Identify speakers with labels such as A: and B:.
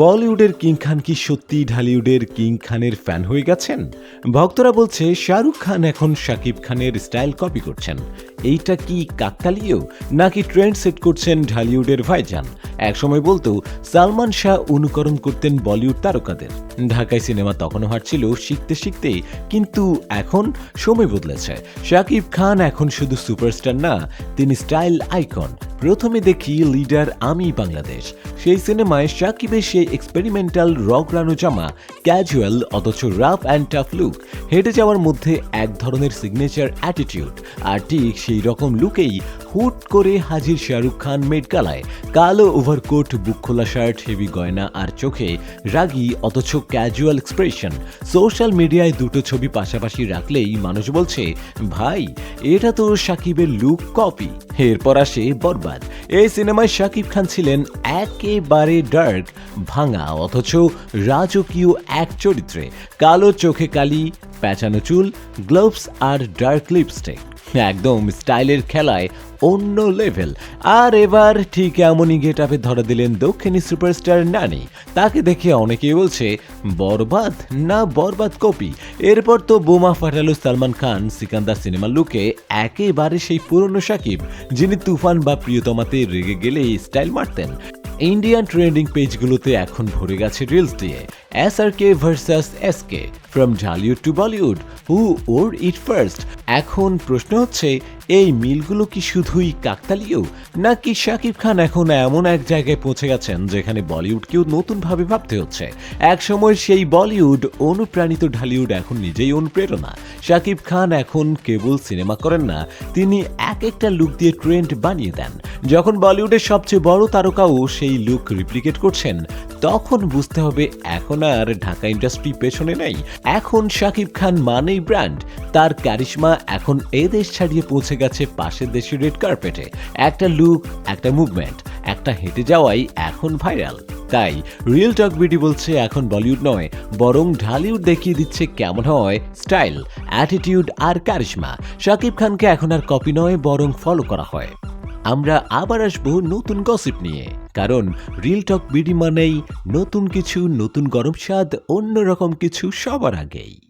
A: বলিউডের কিং খান কি সত্যি ঢালিউডের কিং খানের ফ্যান হয়ে গেছেন? ভক্তরা বলছে, শাহরুখ খান এখন শাকিব খানের স্টাইল কপি করছেন। এইটা কি কাকতালীয়? নাকি ট্রেন্ড সেট করছেন ঢালিউডের ভাইজান? একসময় বলতো, সালমান শাহ অনুকরণ করতেন বলিউড তারকাদের। ঢাকায় সিনেমা তখনও হাঁটছিল শিখতে শিখতে, কিন্তু এখন সময় বদলেছে। শাকিব খান এখন শুধু সুপারস্টার না, তিনি স্টাইল আইকন। প্রথমে দেখি লিডার আমি বাংলাদেশ। সেই সিনেমায় সাকিবের সেই এক্সপেরিমেন্টাল রক রানো জামা ক্যাজুয়াল অথচ রাফ অ্যান্ড টাফ লুক হেঁটে যাওয়ার মধ্যে এক ধরনের সিগনেচার অ্যাটিটিউড আর ঠিক সেই রকম লুকেই হুট করে হাজির শাহরুখ খান মেড কালায় কালো ওভারকোট, বুক খোলা শার্ট, হেভি গয়না আর চোখে রাগী অথচ ক্যাজুয়াল এক্সপ্রেশন সোশ্যাল মিডিয়ায় দুটো ছবি পাশাপাশি রাখলেই মানুষ বলছে, ভাই, এটা তো সাকিবের লুক কপি এরপর আসে বরবাদ। এই সিনেমায় শাকিব খান ছিলেন একেবারে ডার্ক ভাঙা অথচ রাজকীয় এক চরিত্রে। কালো চোখে কালি প্যাঁচানো চুল গ্লোভস আর ডার্ক লিপস্টিক একদম, স্টাইলের খেলায় অন্য লেভেল আর এবার ঠিক এমনই গেট আপে ধরা দিলেন দক্ষিণী সুপারস্টার নানি। তাকে দেখে অনেকেই বলছে, বরবাদ না বরবাদ কপি? এরপর তো বোমা ফাটালো সালমান খান, সিকান্দার সিনেমার লুকে একেবারে সেই পুরনো সাকিব, যিনি তুফান বা প্রিয়তমাতে রেগে গেলেই স্টাইল মারতেন। ইন্ডিয়ান ট্রেন্ডিং পেজগুলোতে এখন ভরে গেছে রিলস দিয়ে। S R K versus S K from Dhallywood to Bollywood who or it first এখন প্রশ্ন হচ্ছে, এই মিলগুলো কি শুধুই কাকতালীয়? নাকি শাকিব খান এখন এমন এক জায়গায় পৌঁছে গেছেন যেখানে বলিউডকেও নতুনভাবে ভাবতে হচ্ছে? এক সময় সেই বলিউড, অনুপ্রাণিত ঢালিউড এখন নিজেই অনুপ্রেরণা। শাকিব খান এখন কেবল সিনেমা করেন না, তিনি এক একটা লুক দিয়ে ট্রেন্ড বানিয়ে দেন। যখন বলিউডের সবচেয়ে বড় তারকাও সেই লুক রিপ্লিকেট করছেন, তখন বুঝতে হবে এখন আর ঢাকা ইন্ডাস্ট্রি পেছনে নেই। এখন শাকিব খান মানেই ব্র্যান্ড। তার ক্যারিশমা এখন এ দেশ ছাড়িয়ে পৌঁছে গেছে পাশের দেশের রেড কার্পেটে। একটা লুক, একটা মুভমেন্ট, একটা হেঁটে যাওয়াই এখন ভাইরাল। তাই রিয়েল টক বিডি বলছে এখন বলিউড নয়, বরং ঢালিউড দেখিয়ে দিচ্ছে কেমন হয় স্টাইল, অ্যাটিটিউড আর কারিশমা শাকিব খানকে এখন আর কপি নয়, বরং ফলো করা হয়। আমরা আবার আসব নতুন গসিপ নিয়ে। কারণ রিল টক বিডি মানেই নতুন কিছু, নতুন গরম স্বাদ, অন্যরকম কিছু সবার আগেই।